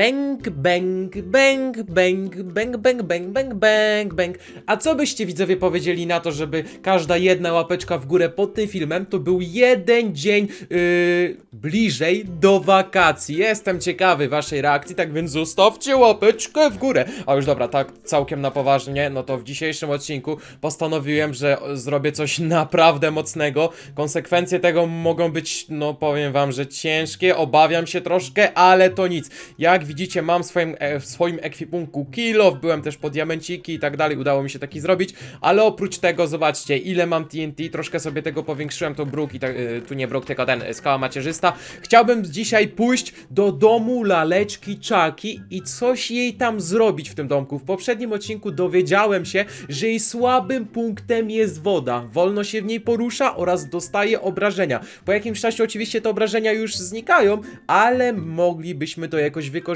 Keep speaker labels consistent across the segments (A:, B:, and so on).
A: Bang, bang, bang, bang, bang, bang, bang, bang, bang, bang. A co byście widzowie powiedzieli na to, żeby każda jedna łapeczka w górę pod tym filmem to był jeden dzień yy, bliżej do wakacji. Jestem ciekawy waszej reakcji, tak więc zostawcie łapeczkę w górę. A już dobra, tak całkiem na poważnie, no to w dzisiejszym odcinku postanowiłem, że zrobię coś naprawdę mocnego. Konsekwencje tego mogą być, no powiem wam, że ciężkie, obawiam się troszkę, ale to nic. Jak widzicie, mam w swoim, e, w swoim ekwipunku kill byłem też po diamenciki i tak dalej, udało mi się taki zrobić, ale oprócz tego, zobaczcie, ile mam TNT, troszkę sobie tego powiększyłem, to bruk i tak, e, tu nie bruk, tylko ten, e, skała macierzysta. Chciałbym dzisiaj pójść do domu laleczki Czaki i coś jej tam zrobić w tym domku. W poprzednim odcinku dowiedziałem się, że jej słabym punktem jest woda. Wolno się w niej porusza oraz dostaje obrażenia. Po jakimś czasie oczywiście te obrażenia już znikają, ale moglibyśmy to jakoś wykorzystać.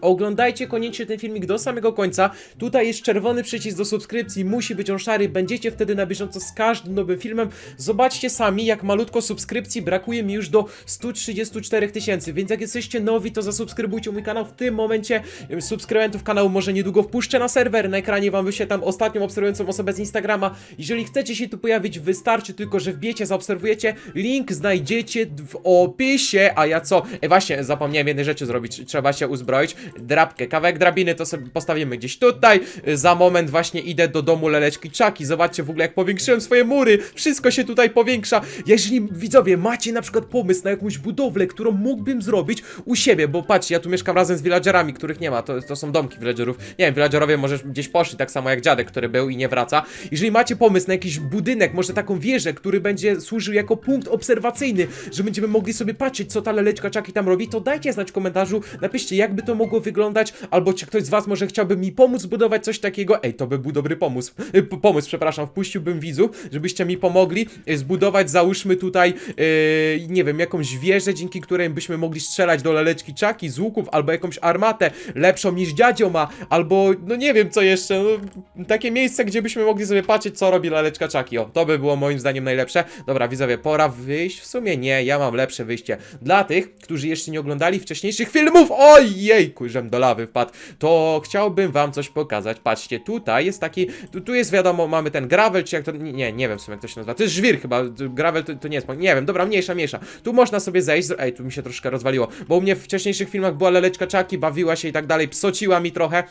A: Oglądajcie koniecznie ten filmik do samego końca. Tutaj jest czerwony przycisk do subskrypcji, musi być on szary, będziecie wtedy na bieżąco z każdym nowym filmem. Zobaczcie sami, jak malutko subskrypcji brakuje mi już do 134 tysięcy, więc jak jesteście nowi, to zasubskrybujcie mój kanał w tym momencie. Subskrybentów kanału może niedługo wpuszczę na serwer, na ekranie wam wyświetlam ostatnią obserwującą osobę z Instagrama. Jeżeli chcecie się tu pojawić, wystarczy tylko, że wbijecie, zaobserwujecie. Link znajdziecie w opisie, a ja co? E, właśnie, zapomniałem jednej rzeczy zrobić, trzeba się uzbroić. Drabkę, kawałek drabiny to sobie postawimy gdzieś tutaj. Za moment właśnie idę do domu leleczki Czaki. Zobaczcie w ogóle jak powiększyłem swoje mury. Wszystko się tutaj powiększa. Jeżeli widzowie macie na przykład pomysł na jakąś budowlę, którą mógłbym zrobić u siebie, bo patrzcie, ja tu mieszkam razem z villagerami, których nie ma. To, to są domki villagerów. Nie wiem, villagerowie może gdzieś poszli, tak samo jak dziadek, który był i nie wraca. Jeżeli macie pomysł na jakiś budynek, może taką wieżę, który będzie służył jako punkt obserwacyjny, że będziemy mogli sobie patrzeć, co ta leleczka Czaki tam robi, to dajcie znać w komentarzu, napiszcie, jakby to mogło wyglądać, albo czy ktoś z was może chciałby mi pomóc zbudować coś takiego. Ej, to by był dobry pomysł. Y, p- pomysł, przepraszam, wpuściłbym widzów, żebyście mi pomogli y, zbudować, załóżmy tutaj, yy, nie wiem, jakąś wieżę, dzięki której byśmy mogli strzelać do leleczki Czaki z łuków, albo jakąś armatę lepszą niż dziadzio ma, albo no nie wiem co jeszcze, no, takie miejsce, gdzie byśmy mogli sobie patrzeć, co robi laleczka Czaki. O, to by było moim zdaniem najlepsze. Dobra, widzowie, pora wyjść. W sumie nie, ja mam lepsze wyjście. Dla tych, którzy jeszcze nie oglądali wcześniejszych filmów, ojejku, żem do lawy wpadł, to chciałbym wam coś pokazać. Patrzcie, tutaj jest taki, tu, tu jest wiadomo, mamy ten gravel, czy jak to, nie, nie wiem w sumie jak to się nazywa, to jest żwir chyba, gravel to, to nie jest, nie wiem, dobra, mniejsza, mniejsza. Tu można sobie zejść, ej, tu mi się troszkę rozwaliło, bo u mnie w wcześniejszych filmach była laleczka czaki, bawiła się i tak dalej, psociła mi trochę.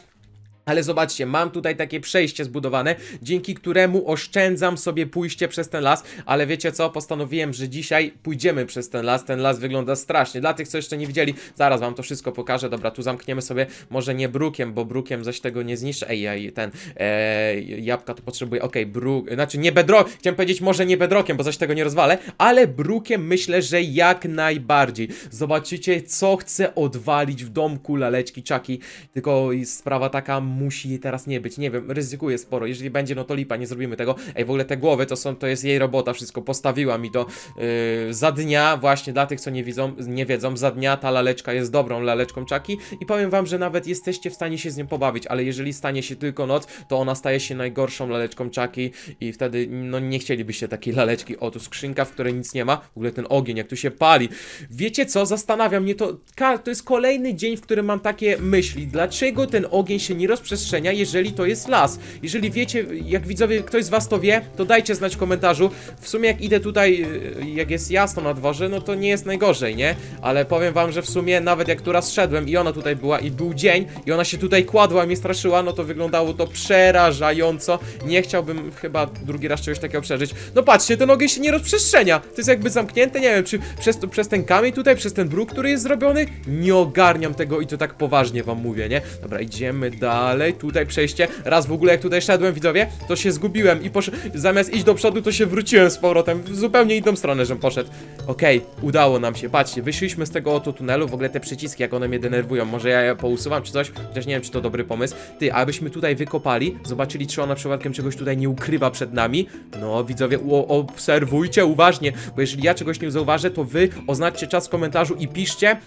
A: Ale zobaczcie, mam tutaj takie przejście zbudowane, dzięki któremu oszczędzam sobie pójście przez ten las, ale wiecie co, postanowiłem, że dzisiaj pójdziemy przez ten las, ten las wygląda strasznie, dla tych, co jeszcze nie widzieli, zaraz wam to wszystko pokażę, dobra, tu zamkniemy sobie, może nie brukiem, bo brukiem zaś tego nie zniszczę, ej, ej, ten, e, jabłka to potrzebuję, okej, bruk, znaczy nie bedro, chciałem powiedzieć może nie bedrokiem, bo zaś tego nie rozwalę, ale brukiem myślę, że jak najbardziej, zobaczycie, co chcę odwalić w domku laleczki czaki, tylko sprawa taka, musi jej teraz nie być, nie wiem, ryzykuję sporo, jeżeli będzie, no to lipa, nie zrobimy tego, ej, w ogóle te głowy to są, to jest jej robota, wszystko, postawiła mi to yy, za dnia, właśnie dla tych, co nie widzą, nie wiedzą, za dnia ta laleczka jest dobrą laleczką czaki i powiem wam, że nawet jesteście w stanie się z nią pobawić, ale jeżeli stanie się tylko noc, to ona staje się najgorszą laleczką czaki i wtedy, no nie chcielibyście takiej laleczki, o tu skrzynka, w której nic nie ma, w ogóle ten ogień, jak tu się pali, wiecie co, zastanawia mnie to, to jest kolejny dzień, w którym mam takie myśli, dlaczego ten ogień się nie rozprzestrzenia, jeżeli to jest las, jeżeli wiecie, jak widzowie, ktoś z was to wie, to dajcie znać w komentarzu, w sumie jak idę tutaj, yy, jak jest jasno na dworze, no to nie jest najgorzej, nie, ale powiem wam, że w sumie nawet jak tu raz szedłem i ona tutaj była i był dzień i ona się tutaj kładła i mnie straszyła, no to wyglądało to przerażająco, nie chciałbym chyba drugi raz czegoś takiego przeżyć, no patrzcie, ten ogień się nie rozprzestrzenia, to jest jakby zamknięte, nie wiem, czy przez, przez ten kamień tutaj, przez ten bruk, który jest zrobiony, nie ogarniam tego i to tak poważnie wam mówię, nie, dobra, idziemy dalej, tutaj przejście, raz w ogóle jak tutaj szedłem, widzowie, to się zgubiłem i posz... zamiast iść do przodu, to się wróciłem z powrotem, w zupełnie inną stronę, żem poszedł, okej, udało nam się, patrzcie, wyszliśmy z tego oto tunelu, w ogóle te przyciski, jak one mnie denerwują, może ja je pousuwam czy coś, chociaż nie wiem, czy to dobry pomysł, ty, abyśmy tutaj wykopali, zobaczyli, czy ona przypadkiem czegoś tutaj nie ukrywa przed nami, no, widzowie, obserwujcie uważnie, bo jeżeli ja czegoś nie zauważę, to wy oznaczcie czas w komentarzu i piszcie,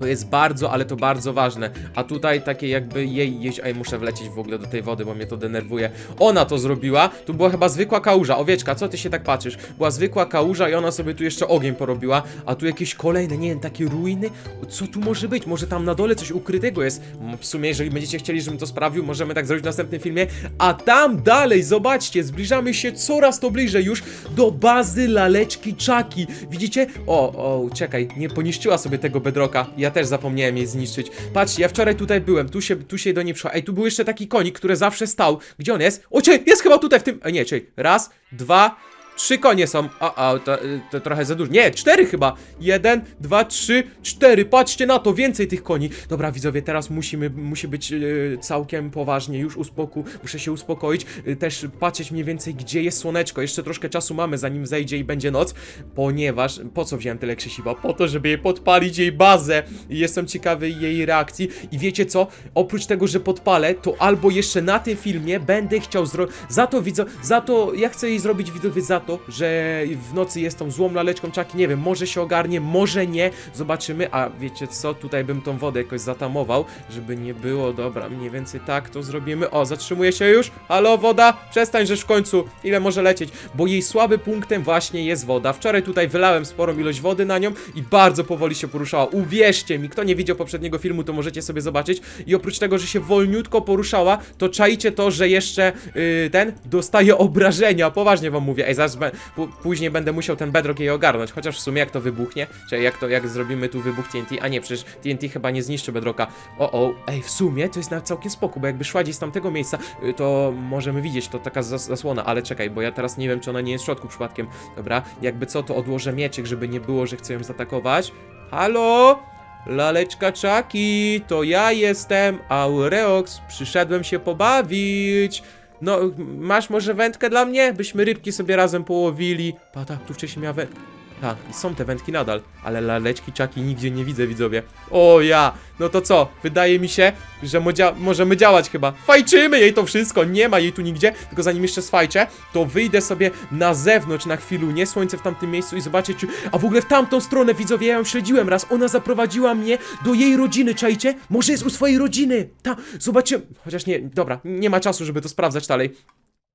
A: To jest bardzo, ale to bardzo ważne. A tutaj takie jakby jej jeść. Ej, muszę wlecieć w ogóle do tej wody, bo mnie to denerwuje. Ona to zrobiła. Tu była chyba zwykła kałuża. Owieczka, co ty się tak patrzysz? Była zwykła kałuża i ona sobie tu jeszcze ogień porobiła. A tu jakieś kolejne, nie wiem, takie ruiny. Co tu może być? Może tam na dole coś ukrytego jest. W sumie, jeżeli będziecie chcieli, żebym to sprawił, możemy tak zrobić w następnym filmie. A tam dalej, zobaczcie, zbliżamy się coraz to bliżej już do bazy laleczki Czaki. Widzicie? O, o, czekaj, nie poniszczyła sobie tego bedroka. Ja też zapomniałem jej zniszczyć. Patrzcie, ja wczoraj tutaj byłem, tu się, tu się do niej przyszła. Ej, tu był jeszcze taki konik, który zawsze stał. Gdzie on jest? O, czekaj, jest chyba tutaj w tym... A nie, czekaj, raz, dwa... Trzy konie są. O, o, to, to trochę za dużo. Nie, cztery chyba. Jeden, dwa, trzy, cztery. Patrzcie na to, więcej tych koni. Dobra, widzowie, teraz musimy, musi być y, całkiem poważnie. Już uspokój, muszę się uspokoić. Y, też patrzeć mniej więcej, gdzie jest słoneczko. Jeszcze troszkę czasu mamy, zanim zejdzie i będzie noc. Ponieważ, po co wziąłem tyle krzesiwa? Po to, żeby jej podpalić jej bazę. Jestem ciekawy jej reakcji. I wiecie co? Oprócz tego, że podpalę, to albo jeszcze na tym filmie będę chciał zrobić. Za to widzę, za to ja chcę jej zrobić widzowie za to, że w nocy jest tą złą laleczką czaki. Nie wiem, może się ogarnie, może nie. Zobaczymy. A wiecie co? Tutaj bym tą wodę jakoś zatamował, żeby nie było. Dobra, mniej więcej tak to zrobimy. O, zatrzymuje się już. Halo, woda? Przestań, żeż w końcu. Ile może lecieć? Bo jej słabym punktem właśnie jest woda. Wczoraj tutaj wylałem sporą ilość wody na nią i bardzo powoli się poruszała. Uwierzcie mi, kto nie widział poprzedniego filmu, to możecie sobie zobaczyć. I oprócz tego, że się wolniutko poruszała, to czajcie to, że jeszcze yy, ten dostaje obrażenia. Poważnie wam mówię. Ej, zaraz później będę musiał ten bedrock jej ogarnąć. Chociaż w sumie jak to wybuchnie, czy jak to, jak zrobimy tu wybuch TNT, a nie, przecież TNT chyba nie zniszczy bedrocka. O, o, ej, w sumie to jest nawet całkiem spoko, bo jakby szła gdzieś z tamtego miejsca, y, to możemy widzieć, to taka zas zasłona, ale czekaj, bo ja teraz nie wiem, czy ona nie jest w środku przypadkiem. Dobra, jakby co, to odłożę mieczyk, żeby nie było, że chcę ją zaatakować. Halo? Laleczka Czaki, to ja jestem Aureox, przyszedłem się pobawić. No, masz może wędkę dla mnie? Byśmy rybki sobie razem połowili. Pata, tu wcześniej miała wędkę. Tak, i są te wędki nadal, ale laleczki czaki nigdzie nie widzę, widzowie. O ja, no to co? Wydaje mi się, że mo dzia możemy działać chyba. Fajczymy jej to wszystko, nie ma jej tu nigdzie, tylko zanim jeszcze sfajczę, to wyjdę sobie na zewnątrz na chwilę, słońce w tamtym miejscu i zobaczę, czy... A w ogóle w tamtą stronę, widzowie, ja ją śledziłem raz, ona zaprowadziła mnie do jej rodziny, czajcie? Może jest u swojej rodziny, ta, zobaczymy. Chociaż nie, dobra, nie ma czasu, żeby to sprawdzać dalej.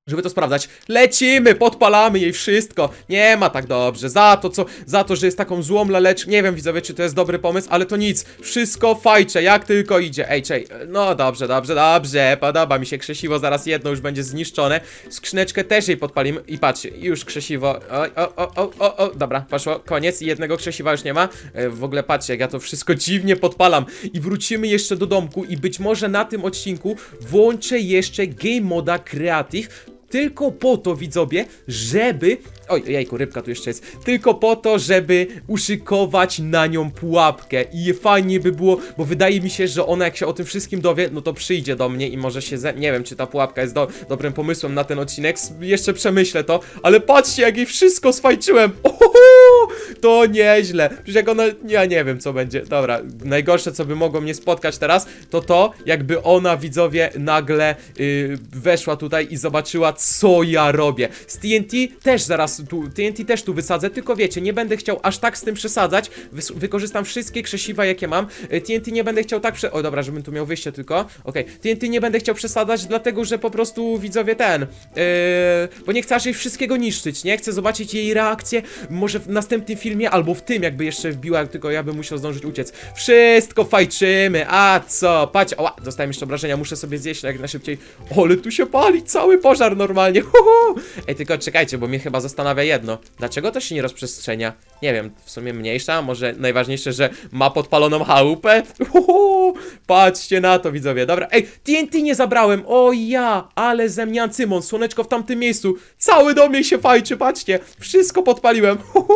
A: Żeby to sprawdzać, lecimy, podpalamy jej wszystko. Nie ma tak dobrze. Za to, co, za to, że jest taką złą laleczką. Nie wiem, widzowie, czy to jest dobry pomysł, ale to nic. Wszystko fajcze, jak tylko idzie. Ej, czej, no dobrze, dobrze, dobrze. Podoba mi się krzesiwo, zaraz jedno już będzie zniszczone. Skrzyneczkę też jej podpalimy. I patrzcie, już krzesiwo. O, o, o, o, o, o. dobra, poszło, koniec. Jednego krzesiwa już nie ma. E, W ogóle patrzcie, jak ja to wszystko dziwnie podpalam. I wrócimy jeszcze do domku i być może na tym odcinku włączę jeszcze Game Moda Creative, tylko po to, widzowie, żeby. Oj, jajku, rybka tu jeszcze jest. Tylko po to, żeby uszykować na nią pułapkę. I fajnie by było, bo wydaje mi się, że ona jak się o tym wszystkim dowie, no to przyjdzie do mnie i może się ze... Nie wiem, czy ta pułapka jest do... dobrym pomysłem na ten odcinek. Jeszcze przemyślę to, ale patrzcie, jak jej wszystko swajczyłem. Ohoho! To nieźle. Przecież jak ona... Ja nie wiem, co będzie. Dobra, najgorsze, co by mogło mnie spotkać teraz, to to, jakby ona, widzowie, nagle yy, weszła tutaj i zobaczyła, co ja robię. Z TNT też zaraz tu, TNT też tu wysadzę, tylko wiecie, nie będę chciał aż tak z tym przesadzać. Wykorzystam wszystkie krzesiwa, jakie mam. TNT nie będę chciał tak prze... O, dobra, żebym tu miał wyjście tylko. Okej, TNT nie będę chciał przesadzać, dlatego, że po prostu, widzowie, ten... Yy, bo nie chcę aż jej wszystkiego niszczyć, nie? Chcę zobaczyć jej reakcję, może w następnym filmie, albo w tym, jakby jeszcze wbiła, tylko ja bym musiał zdążyć uciec. Wszystko fajczymy, a co? Patrz, oła, dostałem jeszcze obrażenia, muszę sobie zjeść jak najszybciej. Ale tu się pali cały pożar normalnie, Huhu. Ej, tylko czekajcie, bo mnie chyba zastanawia jedno. Dlaczego to się nie rozprzestrzenia? Nie wiem, w sumie mniejsza, może najważniejsze, że ma podpaloną chałupę? Huhu. Patrzcie na to, widzowie, dobra. Ej, TNT nie zabrałem, o ja, ale zemian Cymon, słoneczko w tamtym miejscu. Cały dom jej się fajczy, patrzcie, wszystko podpaliłem. Huhu.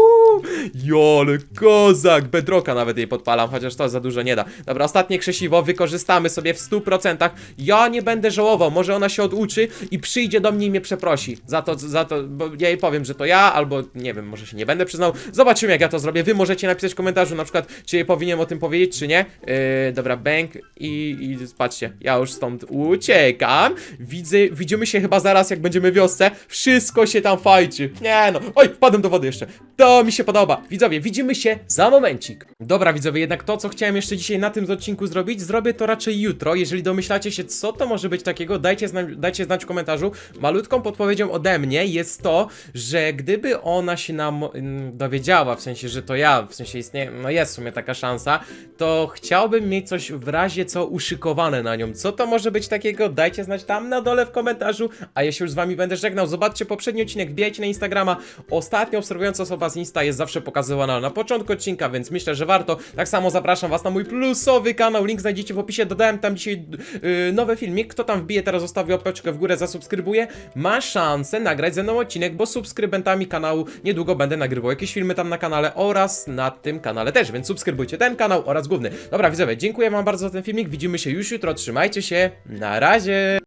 A: Jole, kozak, bedroka nawet jej podpalam, chociaż to za dużo nie da. Dobra, ostatnie krzesiwo wykorzystamy sobie w 100%. Ja nie będę żałował, może ona się oduczy i przyjdzie do mnie i mnie przeprosi. Za to, za to, bo ja jej powiem, że to ja, albo nie wiem, może się nie będę przyznał. Zobaczymy, jak ja to zrobię. Wy możecie napisać w komentarzu na przykład, czy powinienem o tym powiedzieć, czy nie. Yy, dobra, bank, i, i patrzcie, ja już stąd uciekam. Widzę, widzimy się chyba zaraz, jak będziemy w wiosce. Wszystko się tam fajczy. Nie no, oj, wpadłem do wody jeszcze. To mi się podoba. Widzowie, widzimy się za momencik. Dobra, widzowie, jednak to, co chciałem jeszcze dzisiaj na tym odcinku zrobić, zrobię to raczej jutro. Jeżeli domyślacie się, co to może być takiego, dajcie, zna dajcie znać w komentarzu. Malutką podpowiedzią ode mnie jest to, że gdyby ona się nam mm, w sensie, że to ja, w sensie istnieje, no jest w sumie taka szansa, to chciałbym mieć coś w razie co uszykowane na nią. Co to może być takiego? Dajcie znać tam na dole w komentarzu, a ja się już z wami będę żegnał. Zobaczcie poprzedni odcinek, wbijajcie na Instagrama. Ostatnio obserwująca osoba z Insta jest zawsze pokazywana na początku odcinka, więc myślę, że warto. Tak samo zapraszam was na mój plusowy kanał, link znajdziecie w opisie. Dodałem tam dzisiaj yy, nowy filmik. Kto tam wbije, teraz zostawi łapeczkę w górę, zasubskrybuje, ma szansę nagrać ze mną odcinek, bo subskrybentami kanału niedługo będę nagrywał jakieś filmy na kanale oraz na tym kanale też, więc subskrybujcie ten kanał oraz główny. Dobra, widzowie, dziękuję wam bardzo za ten filmik. Widzimy się już jutro. Trzymajcie się. Na razie.